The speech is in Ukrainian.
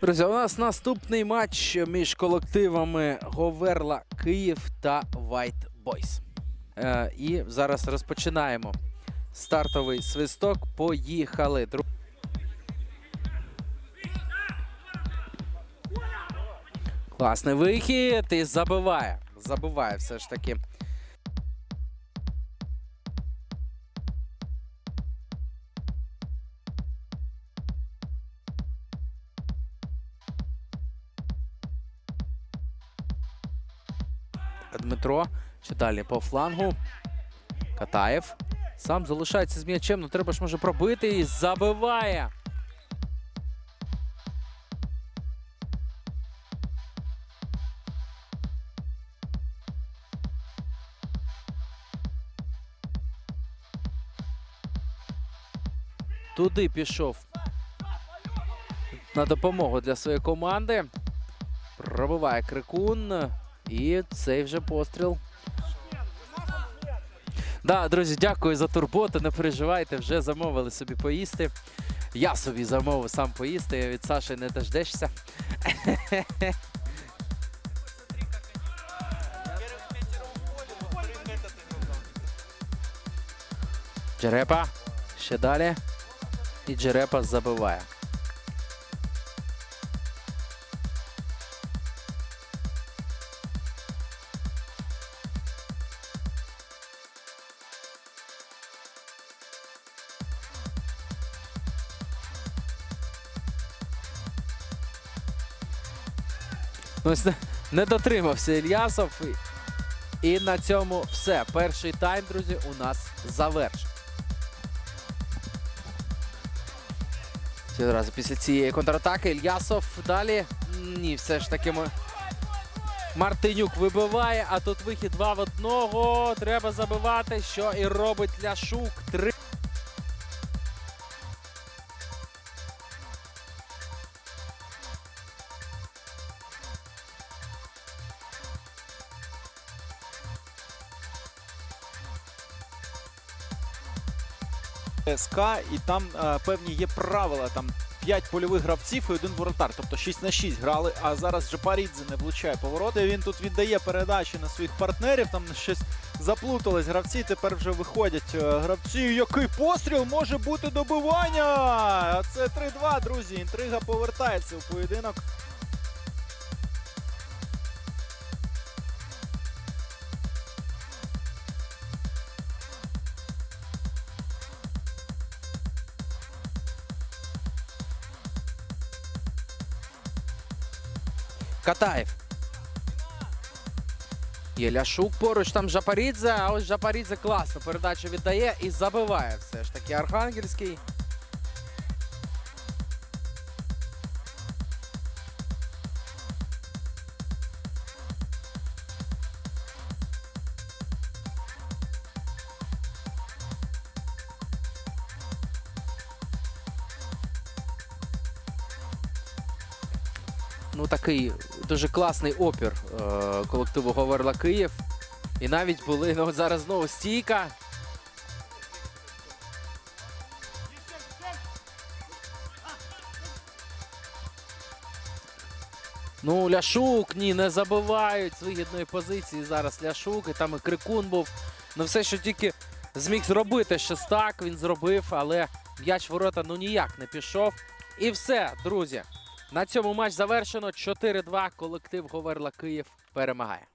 Друзі, у нас наступний матч між колективами Говерла Київ та White Boys. Е, і зараз розпочинаємо. Стартовий свисток. Поїхали. Класний вихід і забиває. Забиває все ж таки. Дмитро. Ще далі по флангу. Катаєв. Сам залишається з м'ячем. Ну треба ж може пробити і забиває. Туди пішов на допомогу для своєї команди. Пробиває крикун. І цей вже постріл. Да, друзі, дякую за турботу. Не переживайте, вже замовили собі поїсти. Я собі замовив сам поїсти. Я Від Саші не дождешся. Джерепа. Ще далі. І Джерепа забиває. Ось не- дотримався Ільясов. І, на цьому все. Перший тайм, друзі, у нас завершений. Одразу після цієї контратаки Ільясов далі. Ні, все ж таки. Мартинюк вибиває, а тут вихід 2 в одного. Треба забивати, що і робить Ляшук. Три. СК, і там е, певні є правила. Там 5 польових гравців і один воротар. Тобто 6 на 6 грали. А зараз Джапарідзе не влучає повороти. Він тут віддає передачі на своїх партнерів. Там щось заплутались гравці. Тепер вже виходять е, гравці. Який постріл може бути добивання? Це 3-2, друзі. Інтрига повертається у поєдинок. Катаєв. Єляшук поруч, там Жапарідзе, а ось Жапарідзе класно передачу віддає і забиває все ж таки Архангельський. Ну, такий дуже класний опір е, колективу Говерла Київ. І навіть були ну, зараз знову стійка. Ну, Ляшук, ні, не забивають з вигідної позиції зараз Ляшук. І там і Крикун був. Ну, все, що тільки зміг зробити щось так, він зробив, але м'яч ворота ну ніяк не пішов. І все, друзі. На цьому матч завершено. 4-2. Колектив Говерла Київ перемагає.